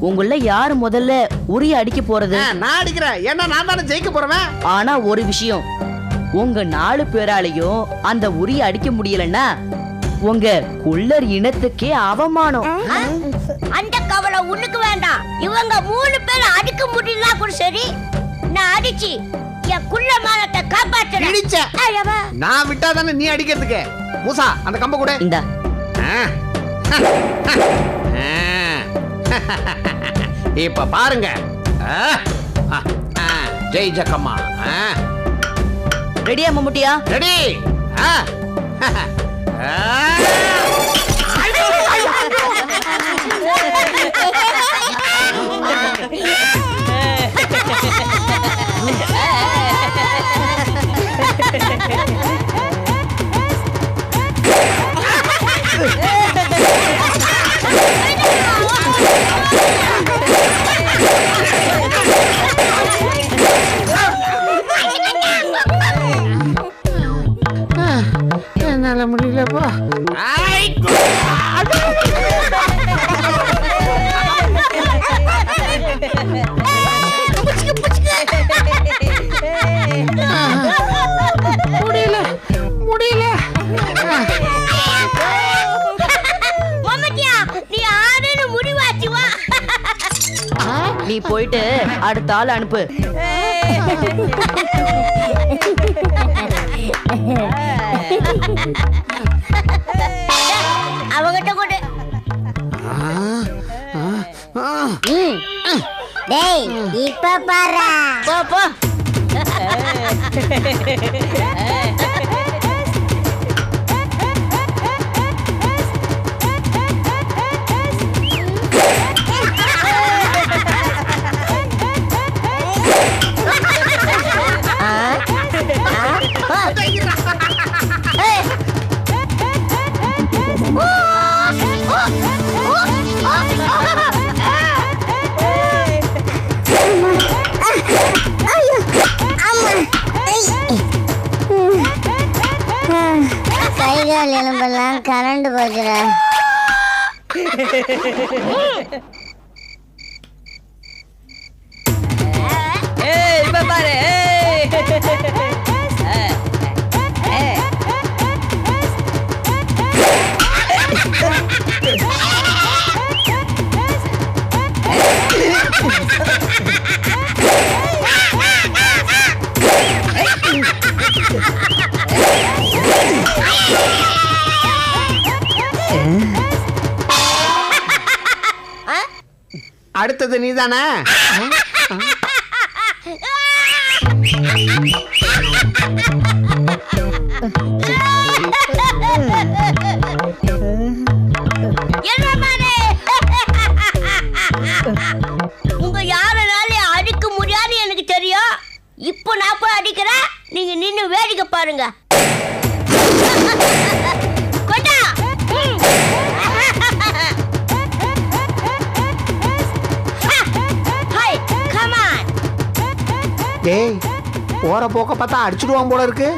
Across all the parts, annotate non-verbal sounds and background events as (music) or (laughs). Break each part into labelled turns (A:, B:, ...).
A: உங்கள யாரு முதல்ல உரிய அடிக்க போறது?
B: நான் அடிக்கிறேன். ஏன்னா நான் தானே ஜெயிக்க போறவன்?
A: ஆனா ஒரு விஷயம். உங்க நாலு பேராலையும் அந்த உரிய அடிக்க முடியலன்னா உங்க குள்ளர் இனத்துக்கே அவமானம்.
C: அந்த கவலை உனக்கு வேண்டாம். இவங்க மூணு பேரும் அடிக்க முடியல கூட சரி. நான் அடிச்சு என் குள்ள மானத்தை காப்பாத்துறேன். ஐயவா.
B: நான் விட்டா தானே நீ அடிக்கிறதுக்கு? மூசா அந்த கம்ப கூட.
A: இந்த. (laughs) (laughs)
B: இப்ப பாருங்க. ஆ, ஆ, ஆ, ஜெய் ஜக்கம்மா.
A: ரெடியா மம்முட்டியா?
B: ரெடி என்னால (laughs) (laughs)
C: நீ
A: போயிட்டு அடுத்த ஆள் அனுப்பு.
C: அவங்கிட்ட கொடு
D: டேய் இப்ப பாரு
A: போ போ.
D: எலும்பெல்லாம் கரண்ட் போச்சுடா
A: ஏய் இப்ப பாரு ஏய்.
B: அடுத்தது நீதானே? டேய் போகிற போக்க பார்த்தா அடிச்சுடுவான் போல இருக்கு.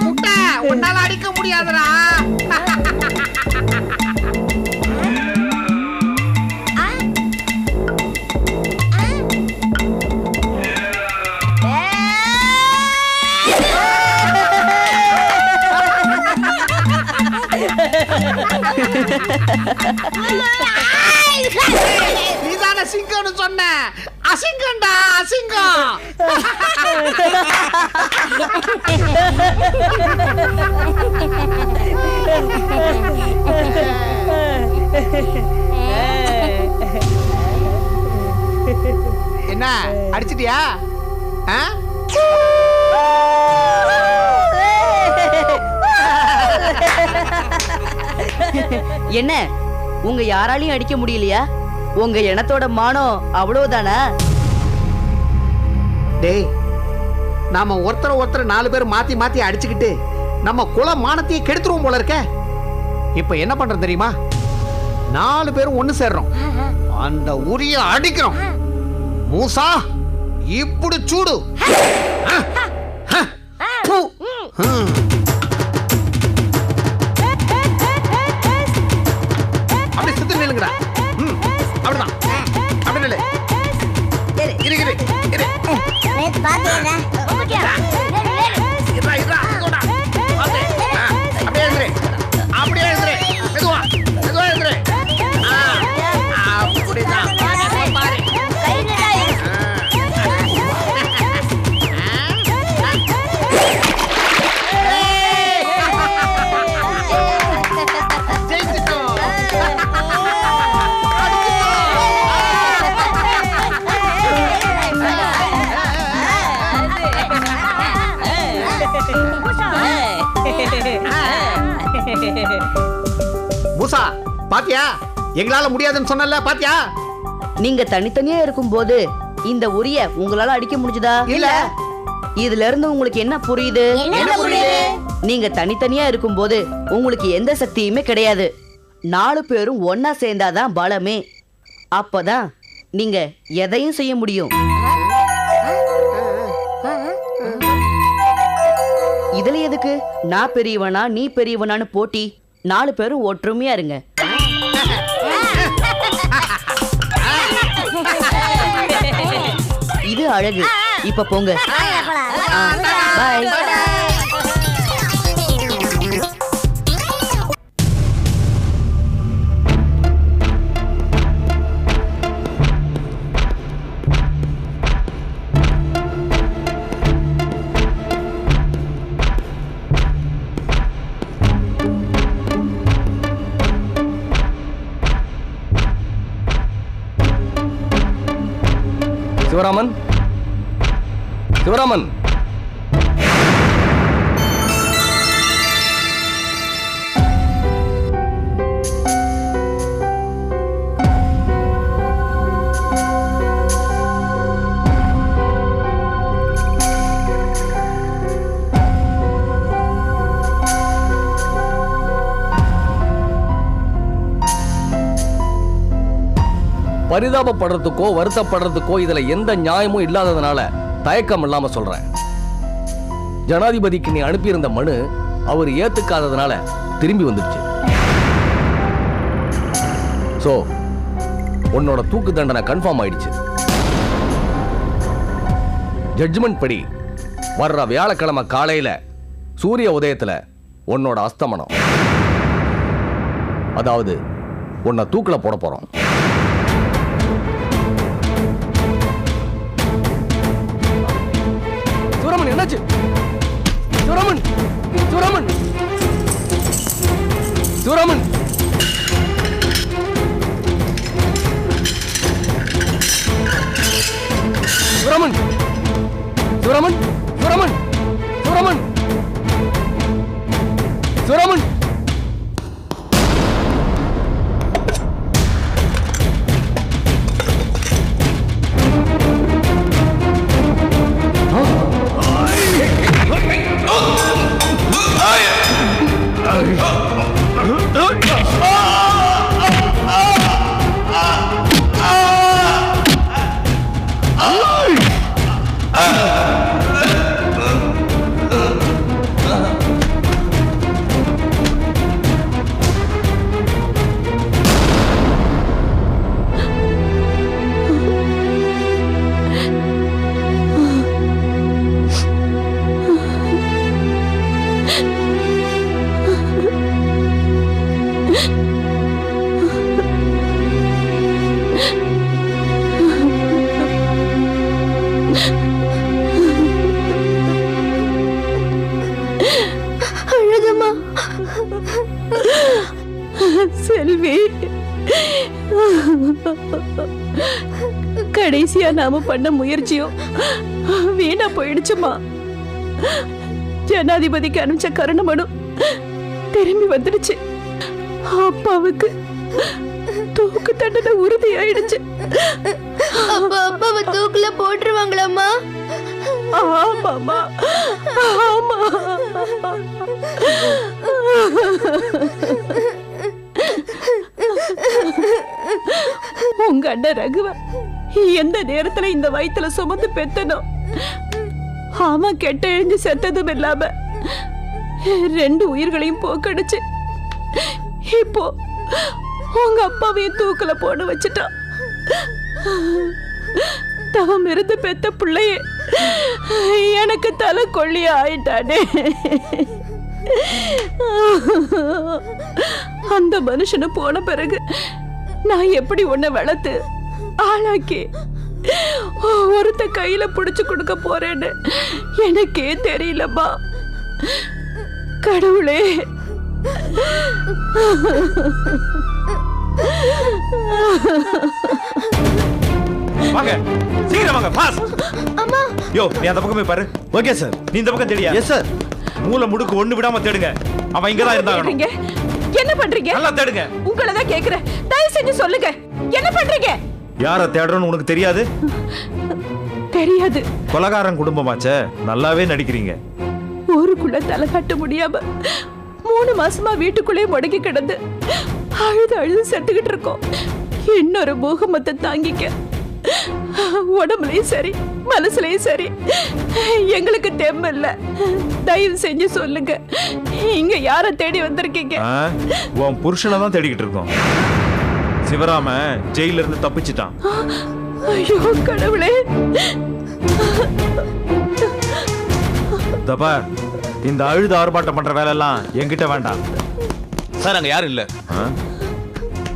C: முட்டை உன்னால அடிக்க முடியாதுடா. நீதான சிங்கம்னு சொன்ன. அசிங்கம்டா அசிங்கம். என்ன அடிச்சிட்டியா? ஆ?
A: என்ன? உங்க யாராலையும் அடிக்க முடியலையா? உங்க இனத்தோட மானம் அவ்வளவுதானா?
C: டேய் நாம ஒருத்தர் ஒருத்தர் நாலு பேர் மாத்தி மாத்தி அடிச்சுக்கிட்டு நம்ம குல மானத்தையே கெடுத்துருவோம் போல இருக்க. இப்ப என்ன பண்றோம் தெரியுமா? நாலு பேரும் ஒண்ணு சேர்றோம். அந்த உரிய அடிக்கிறோம். மூசா இப்படி சூடு. பாத்தியா? எங்களால முடியாதுன்னு சொன்னல பாத்தியா?
A: நீங்க தனித்தனியா இருக்கும்போது இந்த உரிய உங்களால அடிக்க முடிஞ்சதா?
C: இல்ல.
A: இதுல இருந்து உங்களுக்கு என்ன புரியுது?
E: என்ன புரியுது?
A: நீங்க தனித்தனியா இருக்கும்போது உங்களுக்கு எந்த சக்தியுமே கிடையாது. நாலு பேரும் ஒன்னா சேர்ந்தாதான் பலமே. அப்பதான் நீங்க எதையும் செய்ய முடியும். இதுல எதுக்கு? நான் பெரியவனா நீ பெரியவனான்னு போட்டி. நாலு பேரும் ஒற்றுமையா இருங்க. அழகு. இப்ப போங்க. பாய்
F: சிவராமன்? சிவராமன். பரிதாபப்படுறதுக்கோ வருத்தப்படுறதுக்கோ இதுல எந்த நியாயமும் இல்லாததுனால தயக்கம் இல்லாம சொல்றேன். ஜனாதிபதிக்கு நீ அனுப்பியிருந்த மனு அவர் ஏத்துக்காததுனால திரும்பி வந்துடுச்சு. சோ உன்னோட தூக்கு தண்டனை கன்ஃபார்ம் ஆயிடுச்சு. ஜட்ஜ்மெண்ட் படி வர்ற வியாழக்கிழமை காலையில சூரிய உதயத்துல உன்னோட அஸ்தமனம். அதாவது உன்னை தூக்கில் போட 사람은 에너지. 사람은
G: 사람은 사람은 사람은 사람은 사람은 사람은 사람은 செல்வி. கடைசியா நாம பண்ண முயற்சியும் வீணா போயிடுச்சுமா. ஜனாதிபதிக்கு அனுப்பிச்ச கருணமனும் திரும்பி வந்துடுச்சு. அப்பாவுக்கு தூக்கு தண்டனை உறுதி ஆயிடுச்சு
E: அப்பா அப்பாவை தூக்குல போட்டுருவாங்களாமா
G: ஆமாமா ஆமா உங்க அண்ணன் ரகுவ. எந்த நேரத்துல இந்த வயித்துல சுமந்து பெத்தனும் ஆமா கெட்ட எழுந்து செத்ததும் இல்லாம. ரெண்டு உயிர்களையும் போக்கடிச்சு. இப்போ உங்க அப்பாவையும் தூக்கல போட வச்சுட்டான் தவம் இருந்து பெத்த பிள்ளைய எனக்கு தலை கொள்ளி ஆயிட்டானே. அந்த மனுஷனு போன பிறகு நான் எப்படி உன்னை வளர்த்து ஆளாக்கி ஒருத்த கையில புடிச்சு கொடுக்க போறேன்னு எனக்கே தெரியலம்மா. கடவுளே.
H: வாங்க. சீக்கிரம் வாங்க பாஸ்
E: அம்மா.
H: யோ நீ அந்த பக்கம் போய் பாரு.
F: ஓகே சார்
H: நீ இந்த பக்கம்
F: எஸ் சார்
H: மூளை முடுக்கு ஒண்ணு விடாம தேடுங்க. அவன் இங்க தான் இருந்தாகணும்.
G: பண்றீங்க என்ன பண்றீங்க?
H: நல்லா தேடுங்க.
G: உங்களை தான் கேக்குறேன். தயவு செஞ்சு சொல்லுங்க. என்ன பண்றீங்க?
H: யார தேடுறோன்னு உனக்கு தெரியாது?
G: தெரியாது.
H: கொலகாரன் குடும்பமாச்சே. நல்லாவே நடிக்கிறீங்க.
G: ஊருக்குள்ள தலை காட்ட முடியாம மூணு மாசமா வீட்டுக்குள்ளே முடங்கி கிடந்து அழுது அழுது செத்துக்கிட்டு இருக்கோம். இன்னொரு பூகமத்தை தாங்கிக்க. உடம்புலயும் சரி மனசுலயும் சரி. எங்களுக்கு தெம்பு இல்ல தயவு செஞ்சு சொல்லுங்க. இங்க யார தேடி வந்திருக்கீங்க?
H: உன் புருஷனை தான் தேடிக்கிட்டு இருக்கோம். சிவராம ஜெயில இருந்து தப்பிச்சிட்டான்.
G: ஐயோ கடவுளே.
H: தப்பா இந்த அழுது ஆர்ப்பாட்டம் பண்ற வேலை எல்லாம் என்கிட்ட வேண்டாம்.
F: சார் அங்க யாரும் இல்ல.
H: ஆ?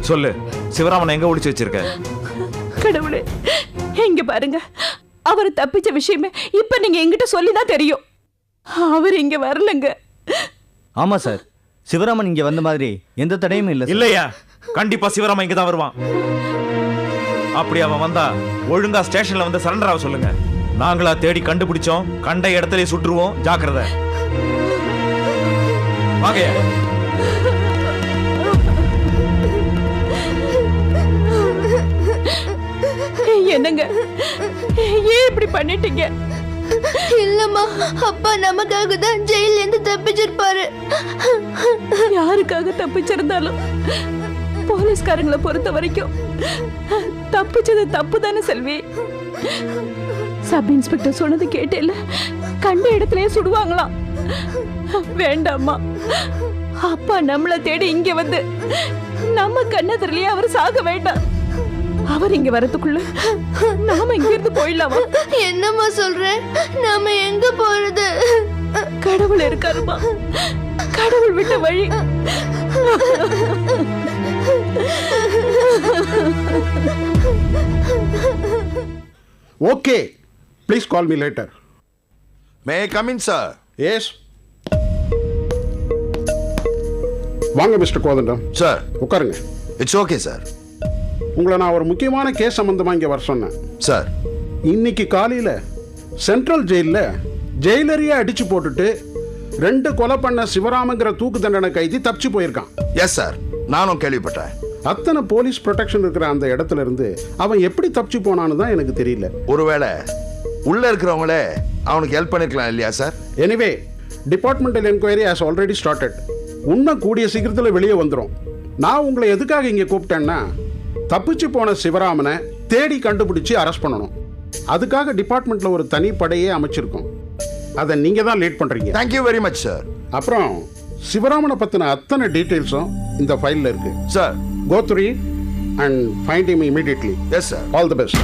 H: சொல்லு சிவராமனை எங்க ஒளிச்சு வச்சிருக்க?
G: கடவுளே. இங்க பாருங்க. அவர் தப்பிச்ச விஷயமே இப்ப நீங்க என்கிட்ட சொல்லிதான் தெரியும். அவர் இங்க வரலங்க.
I: ஆமா சார். சிவராமன் இங்க வந்த மாதிரி எந்த தடையும் இல்ல.
H: இல்லையா? கண்டிப்பா சிவராமன் இங்க தான் வருவான். அப்படி அவன் வந்தா ஒழுங்கா ஸ்டேஷன்ல வந்து சரண்டர் ஆக சொல்லுங்க. நாங்களா தேடி கண்டுபிடிச்சோம். கண்ட இடத்துல சுட்டுருவோம் ஜாக்கிரதை. வாங்கய்யா
G: என்னங்க? ஏன் இப்படி பண்ணிட்டீங்க?
E: இல்லம்மா அப்பா நமக்காக தான் ஜெயில இருந்து தப்பிச்சிருப்பாரு.
G: யாருக்காக தப்பிச்சிருந்தாலும் போலீஸ்காரங்களை பொறுத்த வரைக்கும் தப்பிச்சது தப்பு தானே செல்வி. சப் இன்ஸ்பெக்டர் சொன்னது கேட்டேல கண்ட இடத்துலயே சுடுவாங்களாம். வேண்டாம்மா அப்பா நம்மள தேடி இங்க வந்து நம்ம கண்ணதிரலையே அவர் சாக வேண்டாம். அவர் இங்க வரதுக்குள்ள நாம இங்க இருந்து போயிடலாமா?
E: என்னம்மா சொல்ற? நாம எங்க போறது?
G: கடவுள் இருக்காருமா கடவுள் விட்ட வழி.
J: Okay. Please call me later
K: may come in sir
J: yes வாங்க மிஸ்டர் கோதண்டம்.
K: சார்
J: உட்காருங்க.
K: இட்ஸ் ஓகே சார்
J: உங்களை நான் ஒரு முக்கியமான கேஸ் சம்பந்தமா இங்கே வர சொன்னேன்.
K: சார்.
J: இன்னைக்கு காலையில் சென்ட்ரல் ஜெயிலில் ஜெயிலரையே அடிச்சு போட்டுட்டு ரெண்டு கொலை பண்ண சிவராமங்கிற தூக்கு தண்டனை கைதி தப்பிச்சு போயிருக்கான்.
K: எஸ் சார் நானும் கேள்விப்பட்டேன்.
J: அத்தனை போலீஸ் ப்ரொடெக்ஷன் இருக்கிற அந்த இடத்துல இருந்து அவன் எப்படி தப்பிச்சு போனான்னு தான் எனக்கு தெரியல.
K: ஒருவேளை உள்ள இருக்கிறவங்களே அவனுக்கு ஹெல்ப் பண்ணிருக்கலாம் இல்லையா sir
J: anyway departmental enquiry has already started உண்மை கூடிய சீக்கிரத்தில் வெளியே வந்துடும் நான் உங்களை எதுக்காக இங்கே கூப்பிட்டேன்னா தப்பிச்சு போன சிவராமனை தேடி கண்டுபிடிச்சி அரெஸ்ட் பண்ணணும். அதுக்காக டிபார்ட்மெண்ட்டில் ஒரு தனி படையே அமைச்சிருக்கோம். அதை நீங்கள் தான் லீட் பண்ணுறீங்க
K: தேங்க்யூ வெரி மச் சார்
J: அப்புறம் சிவராமனை பற்றின அத்தனை டீட்டெயில்ஸும் இந்த ஃபைலில் இருக்கு.
K: Sir
J: go there and find him immediately.
K: Yes sir
J: all the best